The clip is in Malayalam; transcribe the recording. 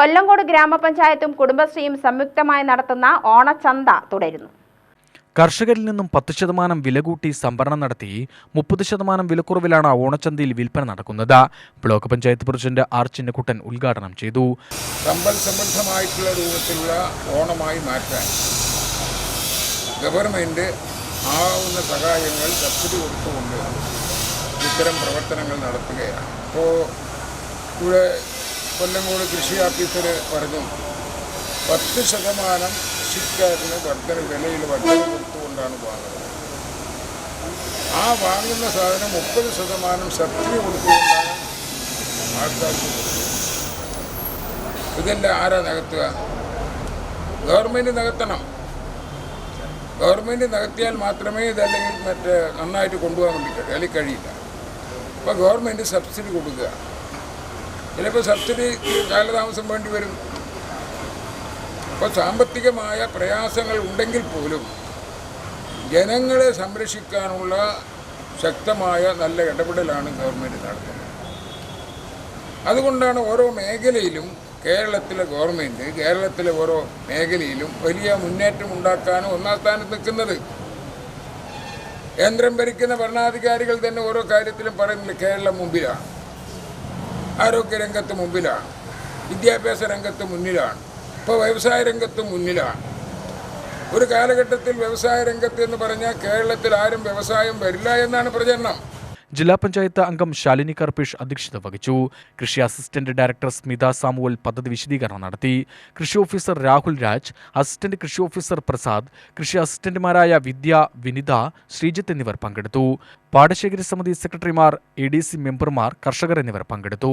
കൊല്ലങ്കോട് ഗ്രാമപഞ്ചായത്തും കുടുംബശ്രീയും സംയുക്തമായി നടത്തുന്ന ഓണച്ചന്ത തുടരുന്നു. കർഷകരിൽ നിന്നും പത്ത് ശതമാനം വില കൂട്ടി സംഭരണം നടത്തി മുപ്പത് ശതമാനം വിലക്കുറവിലാണ് ഓണച്ചന്തയിൽ വിൽപ്പന നടക്കുന്നത്. Block panchayat president R Chinnakuttan ഉദ്ഘാടനം ചെയ്തു. സമ്പൽ സംബന്ധമായിട്ടുള്ള രൂപത്തിലുള്ള ഓണമായി മാറ്റാൻ ഗവൺമെന്റ് ആവുന്ന സഹായങ്ങൾ സബ്സിഡി കൊടുത്തുകൊണ്ട് ഇത്തരം പ്രവർത്തനങ്ങൾ നടത്തുകയാണ്. ഇപ്പോൾ ഇവിടെ കൊല്ലങ്കോട് കൃഷി ഓഫീസർ പറഞ്ഞു പത്ത് ശതമാനം കൃഷിക്കാരന് വർധന വിലയിൽ വർധന കൊടുത്തുകൊണ്ടാണ് വാങ്ങുന്നത്. ആ വാങ്ങുന്ന സാധനം മുപ്പത് ശതമാനം സബ്സിഡി കൊടുത്തുകൊണ്ടാണ് ആൾക്കാർക്ക് ഇതെല്ലാം ആരാ നികത്തുക? ഗവൺമെന്റ് നികത്തണം. ഗവൺമെന്റ് നികത്തിയാൽ മാത്രമേ ഇതല്ലെങ്കിൽ മറ്റേ നന്നായിട്ട് കൊണ്ടുപോകാൻ വേണ്ടി കഴിയും അല്ലെങ്കിൽ കഴിയില്ല. അപ്പോൾ ഗവൺമെന്റ് സബ്സിഡി കൊടുക്കുക. ചിലപ്പോൾ സബ്സിഡി കാലതാമസം വേണ്ടി വരും. അപ്പോൾ സാമ്പത്തികമായ പ്രയാസങ്ങൾ ഉണ്ടെങ്കിൽ പോലും ജനങ്ങളെ സംരക്ഷിക്കാനുള്ള ശക്തമായ നല്ല ഇടപെടലാണ് ഗവൺമെന്റ് നടത്തുന്നത്. അതുകൊണ്ടാണ് ഓരോ മേഖലയിലും കേരളത്തിലെ ഗവൺമെന്റ് കേരളത്തിലെ ഓരോ മേഖലയിലും വലിയ മുന്നേറ്റം ഉണ്ടാക്കാനും ഒന്നാം സ്ഥാനത്ത് നിൽക്കുന്നത്. കേന്ദ്രം ഭരിക്കുന്ന ഭരണാധികാരികൾ തന്നെ ഓരോ കാര്യത്തിലും പറയുന്നത് കേരളം മുമ്പിലാണ്. ആരോഗ്യരംഗത്ത് മുമ്പിലാണ്. വിദ്യാഭ്യാസ രംഗത്ത് മുന്നിലാണ്. ഇപ്പോൾ വ്യവസായ രംഗത്ത് മുന്നിലാണ്. ഒരു കാലഘട്ടത്തിൽ വ്യവസായ രംഗത്ത് എന്ന് പറഞ്ഞാൽ കേരളത്തിൽ ആരും വ്യവസായം വരില്ല എന്നാണ് പ്രചരണം. ജില്ലാ പഞ്ചായത്ത് അംഗം ശാലിനി കർപ്പിഷ് അധ്യക്ഷത വഹിച്ചു. കൃഷി അസിസ്റ്റന്റ് ഡയറക്ടർ സ്മിത സാമുവൽ പദ്ധതി വിശദീകരണം നടത്തി. കൃഷി ഓഫീസർ രാഹുൽ രാജ് അസിസ്റ്റന്റ് കൃഷി ഓഫീസർ പ്രസാദ് കൃഷി അസിസ്റ്റന്റുമാരായ വിദ്യ വിനിത ശ്രീജിത്ത് എന്നിവർ പങ്കെടുത്തു. പാടശേഖര സമിതി സെക്രട്ടറിമാർ എ ഡി സി മെമ്പർമാർ കർഷകർ എന്നിവർ പങ്കെടുത്തു.